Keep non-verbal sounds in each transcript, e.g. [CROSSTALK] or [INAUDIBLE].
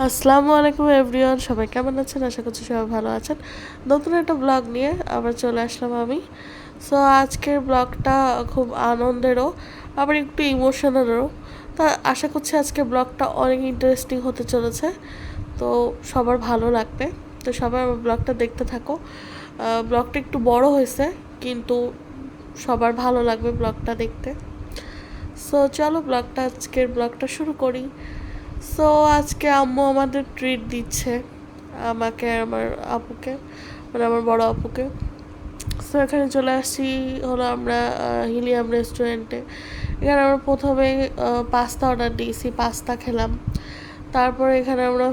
আসসালামু আলাইকুম এভরিওয়ান, সবাই কেমন আছেন? আশা করছি সবাই ভালো আছেন। নতুন একটা ব্লগ নিয়ে আবার চলে আসলাম আমি। সো আজকের ব্লগটা খুব আনন্দেরও, আবার একটু ইমোশনালেরও তা আশা করছি আজকের ব্লগটা অনেক ইন্টারেস্টিং হতে চলেছে। তো সবার ভালো লাগবে। তো সবাই আমার ব্লগটা দেখতে থাকো। ব্লগটা একটু বড় হয়েছে, কিন্তু সবার ভালো লাগবে ব্লগটা দেখতে। সো চলো ব্লগটা, আজকের ব্লগটা শুরু করি। সো আজকে আম্মু আমাদের ট্রিট দিচ্ছে, আমাকে আমার আপুকে মানে আমার বড় আপুকে। সো এখানে চলে আসছি হলো আমরা হিলিয়াম রেস্টুরেন্টে এখানে আমরা প্রথমে পাস্তা অর্ডার দিয়েছি পাস্তা খেলাম। তারপরে এখানে আমরা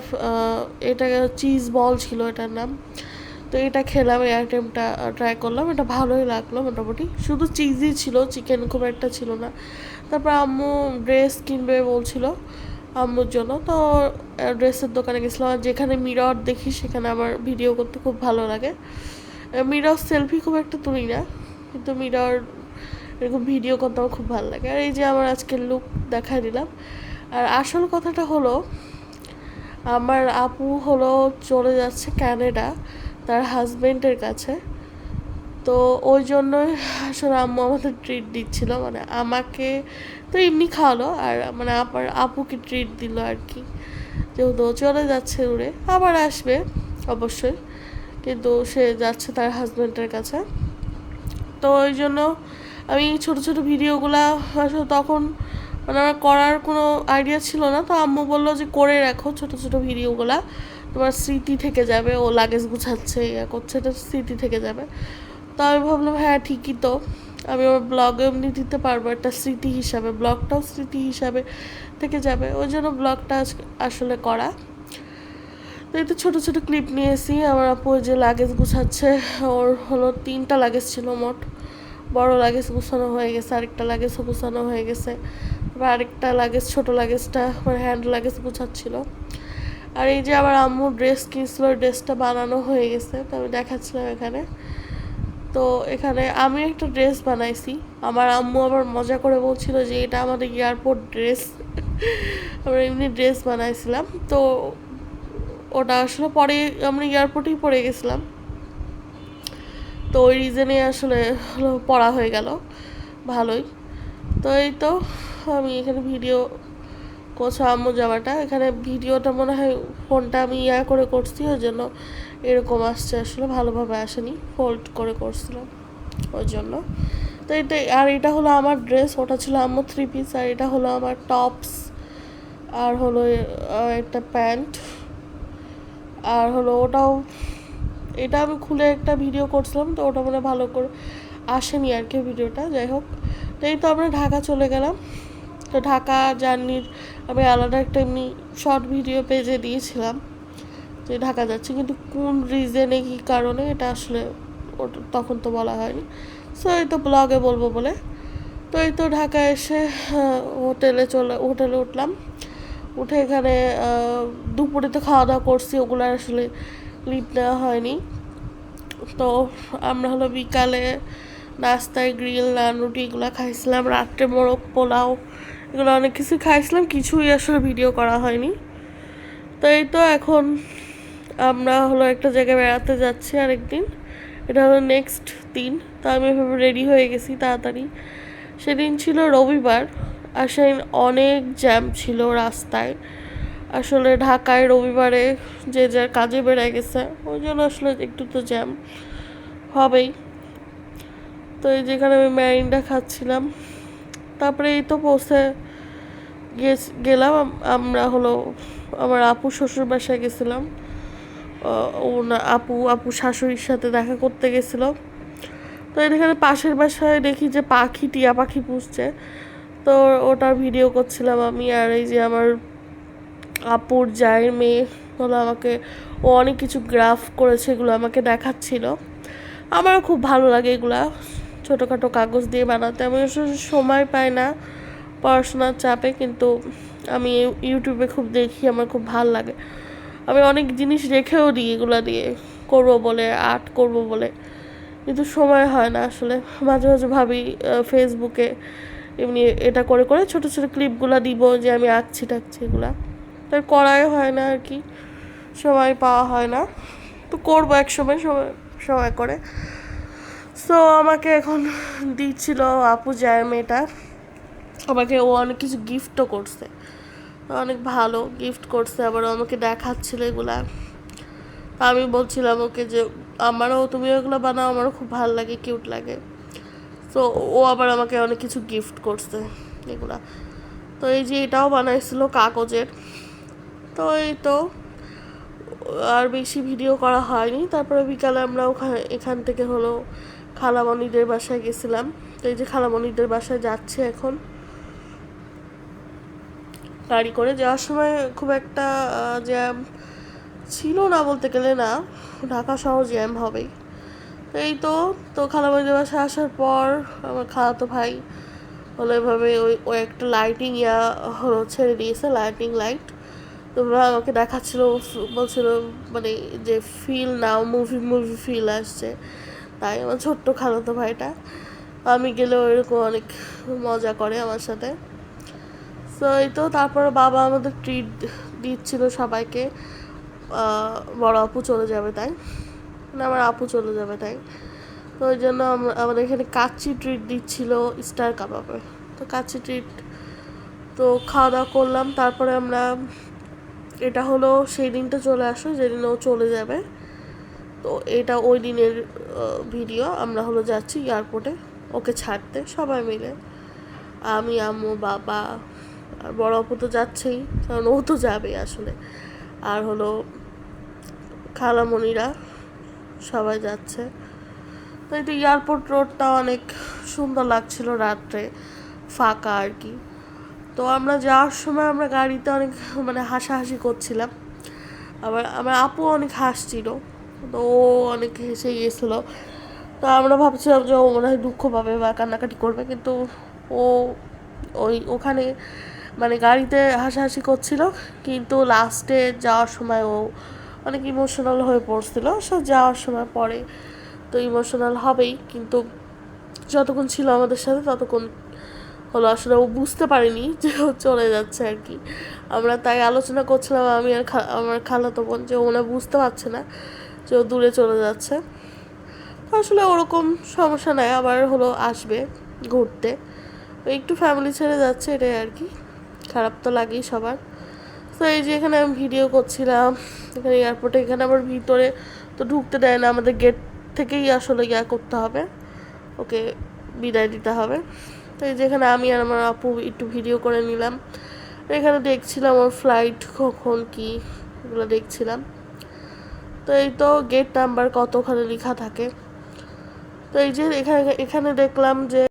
এটা চিজ বল ছিল এটার নাম। তো এটা খেলাম, এই আইটেমটা ট্রাই করলাম। এটা ভালোই লাগল মোটামুটি। শুধু চিজই ছিল চিকেন খুব একটা ছিল না। তারপর আম্মু ড্রেস কিনবে বলছিল। আম্মুর জন্য। তো ড্রেসের দোকানে গেছিলাম যেখানে মিরর দেখি সেখানে আমার ভিডিও করতে খুব ভালো লাগে। মিরর সেলফি খুব একটা তুলি না, কিন্তু মিরর এরকম ভিডিও করতে আমার খুব ভালো লাগে। আর এই যে আমার আজকের লুক দেখাই দিলাম। আর আসল কথাটা হলো, আমার আপু হলো চলে যাচ্ছে ক্যানাডা তার হাজবেন্ডের কাছে। তো ওই জন্যই আসলে আম্মু আমাদের ট্রিট দিচ্ছিল মানে আমাকে তো এমনি খাওয়ালো আর মানে আমার আপুকে ট্রিট দিল আর কি। যেহেতু চলে যাচ্ছে উড়ে আবার আসবে অবশ্যই, কিন্তু সে যাচ্ছে তার হাজব্যান্ডের কাছে। তো ওই জন্য আমি ছোট ছোট ভিডিওগুলো আসলে তখন মানে আমার করার কোনো আইডিয়া ছিল না, তো আম্মু বলল যে, করে রাখো ছোট ছোট ভিডিওগুলো, তোমার স্মৃতি থেকে যাবে, ও লাগেজ গুছাচ্ছে, ইয়া করছে, এটা স্মৃতি থেকে যাবে। তো আমি ভাবলাম হ্যাঁ ঠিকই তো। আমি আমার ব্লগে এমনি দিতে পারব একটা স্মৃতি হিসাবে ব্লগটাও স্মৃতি হিসাবে থেকে যাবে। ওই জন্য ব্লগটা আসলে করা। তো এই তো ছোটো ছোটো ক্লিপ নিয়ে এসি আমার আপু যে লাগেজ গুছাচ্ছে, ওর হলো তিনটা লাগেজ ছিল মোট। বড় লাগেজ গুছানো হয়ে গেছে, আরেকটা লাগেজ গুছানো হয়ে গেছে। আরেকটা লাগেজ ছোটো লাগেজটা মানে হ্যান্ড লাগেজ গুছাচ্ছিল। আর এই যে আমার আম্মু ড্রেস কিনছিল ড্রেসটা বানানো হয়ে গেছে, তো আমি দেখাচ্ছিলাম এখানে। তো এখানে আমি একটা ড্রেস বানাইছি। আমার আম্মু আবার মজা করে বলছিল যে এটা আমাদের এয়ারপোর্ট ড্রেস। আমরা এমনি ড্রেস বানাইছিলাম। তো ওটা আসলে পরে আমরা এয়ারপোর্টেই পরে গেছিলাম। তো ওই রিজনে আসলে পড়া হয়ে গেল। ভালোই। তো এই তো আমি এখানে ভিডিও করছ আম্মু যাওয়াটা। এখানে ভিডিওটা মনে হয় ফোনটা আমি ইয়া করে করছি, ওই জন্য এরকম আসছে আসলে, ভালোভাবে আসেনি ফোল্ড করে করছিলাম ওই জন্য। তো এটা, আর এটা হলো আমার ড্রেস ওটা ছিল আমার থ্রি পিস আর এটা হলো আমার টপস আর হলো একটা প্যান্ট আর হলো ওটাও, এটা আমি খুলে একটা ভিডিও করছিলাম, তো ওটা মানে ভালো করে আসেনি আর কি ভিডিওটা যাই হোক। তো এই তো আমরা ঢাকা চলে গেলাম। তো ঢাকা জার্নির আমি আলাদা একটা এমনি শর্ট ভিডিও পেজে দিয়েছিলাম। যে ঢাকা যাচ্ছে কিন্তু কোন রিজনে কী কারণে, এটা আসলে তখন তো বলা হয়নি। সো এই তো ব্লগে বলব বলে। তো এই তো ঢাকা এসে হোটেলে চলে, হোটেলে উঠলাম। উঠে এখানে দুপুরে তো খাওয়া দাওয়া করছি, ওগুলো আসলে ক্লিপ নেওয়া হয়নি। তো আমরা হলো বিকালে নাস্তায় গ্রিল নান, রুটি এগুলো খাইছিলাম। রাত্রে মোরগ, পোলাও, এগুলো অনেক কিছু খাইছিলাম, কিছুই আসলে ভিডিও করা হয়নি। তো এই তো এখন আমরা হলো একটা জায়গায় বেড়াতে যাচ্ছি আরেকদিন। এটা হলো নেক্সট দিন। তা আমি এভাবে রেডি হয়ে গেছি তাড়াতাড়ি। সেদিন ছিল রবিবার। আর সেদিন অনেক জ্যাম ছিল রাস্তায়। আসলে ঢাকায় রবিবারে যে যার কাজে বেড়ে গেছে, ওই জন্য আসলে একটু তো জ্যাম হবেই। তো এই যেখানে আমি ম্যারিনটা খাচ্ছিলাম। তারপরে এই তো পৌঁছে গেলাম। আমরা হলো আমার আপু শ্বশুর বাসায় গেছিলাম। আহ, ও না আপু আপু শাশুড়ির সাথে দেখা করতে গেছিল। তো এখানে পাশের বাসায় দেখি যে পাখি টিয়া পাখি পুষছে। তো ওটার ভিডিও করছিলাম আমি আর এই যে আমার আপুর জায়ের মেয়ে হলো আমাকে ও অনেক কিছু গ্রাফ করেছে এগুলো আমাকে দেখাচ্ছিল। আমারও খুব ভালো লাগে এগুলা ছোটোখাটো কাগজ দিয়ে বানাতে। আমি সময় পাই না পড়াশোনার চাপে কিন্তু আমি ইউটিউবে খুব দেখি আমার খুব ভালো লাগে। আমি অনেক জিনিস রেখেও দিই এগুলা দিয়ে। করব বলে, আর্ট করব বলে। কিন্তু সময় হয় না আসলে। মাঝে মাঝে ভাবি ফেসবুকে এমনি এটা করে করে ছোট ছোট ক্লিপগুলো দিব যে আমি আঁকছি, টাকছি এগুলা। তার করাই হয় না আর কি। সময় পাওয়া হয় না। তো করব এক সময় সময় সময় করে। সো আমাকে এখন দিচ্ছিল আপু যায় মেয়েটা আমাকে ও অনেক কিছু গিফটও করছে। অনেক ভালো গিফট করছে, আবার আমাকে দেখাচ্ছিল এগুলা। তা আমি বলছিলাম ওকে যে, আমারও, তুমি ওগুলো বানাও, আমারও খুব ভালো লাগে কিউট লাগে। তো ও আবার আমাকে অনেক কিছু গিফট করছে এগুলা। তো এই যে এটাও বানাইছিল কাগজের। তো এই তো, আর বেশি ভিডিও করা হয়নি। তারপরে বিকালে আমরা ওখানে, এখান থেকে হলো খালামণিদের বাসায় গেছিলাম। তো এই যে খালামণিদের বাসায় যাচ্ছে এখন। গাড়ি করে যাওয়ার সময় খুব একটা জ্যাম ছিল না বলতে গেলে না। ঢাকা শহর জ্যাম হবেই। এই তো তো খালামণিদের বাসায় আসার পর আমার খালাতো ভাই হলো এভাবে ওই ওই একটা লাইটিং ইয়া হলো ছেড়ে দিয়েছে লাইটিং লাইট তোমরা আমাকে দেখাচ্ছিল, বলছিল মানে যে feel now movie movie feel আসছে। তাই আমার ছোট্ট খালাতো ভাইটা। আমি গেলেও এরকম অনেক মজা করে আমার সাথে। তো এই তো, তারপরে বাবা আমাদের ট্রিট দিচ্ছিল সবাইকে। বড় আপু চলে যাবে তাই। মানে আমার আপু চলে যাবে তাই। তো ওই জন্য আমাদের এখানে কাচ্চি ট্রিট দিচ্ছিল স্টার কাবাবে। তো কাচ্চি ট্রিট তো খাওয়া দাওয়া করলাম। তারপরে আমরা, এটা হলো সেই দিনটা চলে আসো, যেদিন ও চলে যাবে। তো এটা ওই দিনের ভিডিও আমরা হলো যাচ্ছি এয়ারপোর্টে ওকে ছাড়তে সবাই মিলে। আমি, আম্মু, বাবা আর বড় অপু তো যাচ্ছেই, কারণ ও তো যাবে আসলে। আর হলো খালামণিরা সবাই যাচ্ছে। তো এই তো এয়ারপোর্ট রোডটা অনেক সুন্দর লাগছিল রাত্রে, ফাঁকা আর কি। তো আমরা যাওয়ার সময় আমরা গাড়িতে অনেক মানে হাসাহাসি করছিলাম। আবার আমার আপু অনেক হাসছিল, তো ও অনেক হেসে গিয়েছিল। তো আমরা ভাবছিলাম যে ও মনে হয় দুঃখ পাবে বা কান্নাকাটি করবে, কিন্তু ও ওই ওখানে মানে গাড়িতে হাসাহাসি করছিল, কিন্তু লাস্টে যাওয়ার সময় ও অনেক ইমোশনাল হয়ে পড়ছিল। সে যাওয়ার সময় পরে তো ইমোশনাল হবেই, কিন্তু যতক্ষণ ছিল আমাদের সাথে ততক্ষণ হলো আসলে ও বুঝতে পারিনি [LAUGHS] যে ও চলে যাচ্ছে আর কি। আমরা তাই আলোচনা করছিলাম, আমি আর আমার খালাতো বোন, যে ওনা বুঝতে পারছে না যে ও দূরে চলে যাচ্ছে। আসলে ওরকম সমস্যা নাই, আবার হলো আসবে ঘুরতে। একটু ফ্যামিলি ছেড়ে যাচ্ছে এটাই আর কি। খারাপ তো লাগেই সবার। তো এই যে এখানে আমি ভিডিও করছিলাম, এখানে এয়ারপোর্টে এখানে আবার ভিতরে তো ঢুকতে দেয় না, আমাদের গেট থেকেই আসলে ইয়া করতে হবে। ওকে, বিদায় দিতে হবে। তো এই যেখানে আমি আর আমার আপু একটু ভিডিও করে নিলাম। এখানে দেখছিলাম ওর ফ্লাইট কখন কি, এগুলো দেখছিলাম। তো এই তো গেট নাম্বার কত ওখানে লেখা থাকে। তো এই যে এখানে এখানে দেখলাম যে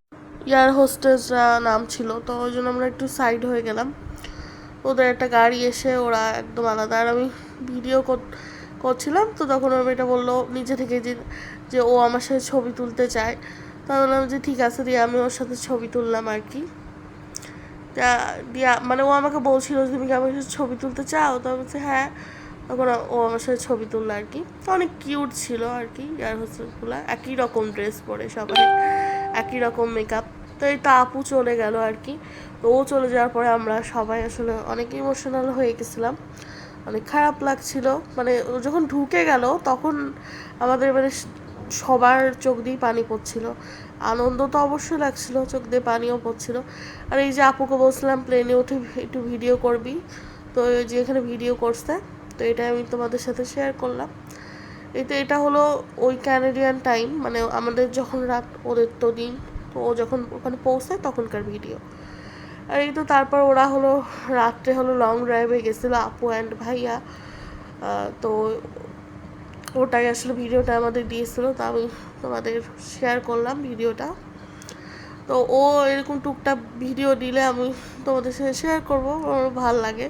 এয়ার হোস্টেসরা নাম ছিল, তো ওই জন্য আমরা একটু সাইড হয়ে গেলাম। ওদের একটা গাড়ি এসে ওরা একদম আলাদা। আর আমি ভিডিও করছিলাম, তো তখন আমি এটা বলল নিজে থেকে যে যে ও আমার সাথে ছবি তুলতে চায়। তা বললাম যে, ঠিক আছে দিয়ে, আমি ওর সাথে ছবি তুললাম আর কি। দিয়া মানে ও আমাকে বলছিল তুমি কি আমার সাথে ছবি তুলতে চাও? তো আমি বলছি হ্যাঁ। তখন ও আমার সাথে ছবি তুললো আর কি। তো অনেক কিউট ছিল আর কি এয়ার হোস্টেলগুলো একই রকম ড্রেস পরে সবাই, একই রকম মেকআপ তো এই তো আপু চলে গেল আর কি। তো ও চলে যাওয়ার পরে আমরা সবাই আসলে অনেক ইমোশনাল হয়ে গেছিলাম। অনেক খারাপ লাগছিল। মানে যখন ঢুকে গেল, তখন আমাদের মানে সবার চোখ দিয়ে পানি পড়ছিল। আনন্দ তো অবশ্যই লাগছিল, চোখ দিয়ে পানিও পড়ছিল। আর এই যে আপুকে বলছিলাম প্লেনে উঠে একটু ভিডিও করবি। তো যে এখানে ভিডিও করছে, তো এটা আমি তোমাদের সাথে শেয়ার করলাম। এই তো এটা হলো ওই ক্যানাডিয়ান টাইম মানে আমাদের যখন রাত, ওদের তো দিন। ও যখন ওখানে পৌঁছায় তখনকার ভিডিও আর এই তো তারপর ওরা হলো রাত্রে হলো লং ড্রাইভে গেছিল আপু অ্যান্ড ভাইয়া। তো ওটাই আসলে ভিডিওটা আমাদের দিয়েছিল, তো আমি তোমাদের শেয়ার করলাম ভিডিওটা তো ও এরকম টুকটাক ভিডিও দিলে আমি তোমাদের সাথে শেয়ার করব, আমার ভালো লাগে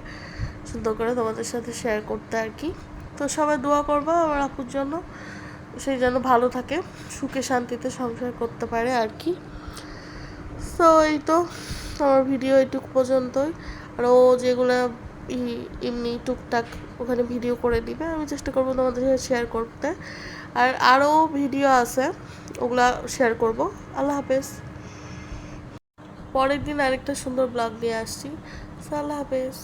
সুন্দর করে তোমাদের সাথে শেয়ার করতে আর কি। তো সবাই দোয়া করব আমার আপুর জন্য। সেই যেন ভালো থাকে, সুখে শান্তিতে সংসার করতে পারে আর কি। সো এই তো আমার ভিডিও এটুকু পর্যন্তই। আর ও যেগুলো এমনি টুকটাক ওখানে ভিডিও করে দিবে, আমি চেষ্টা করব তোমাদের সাথে শেয়ার করতে। আর আরও ভিডিও আছে, ওগুলা শেয়ার করব। আল্লাহ হাফেজ। পরের দিন আরেকটা সুন্দর ব্লগ নিয়ে আসছি। সো আল্লাহ হাফেজ।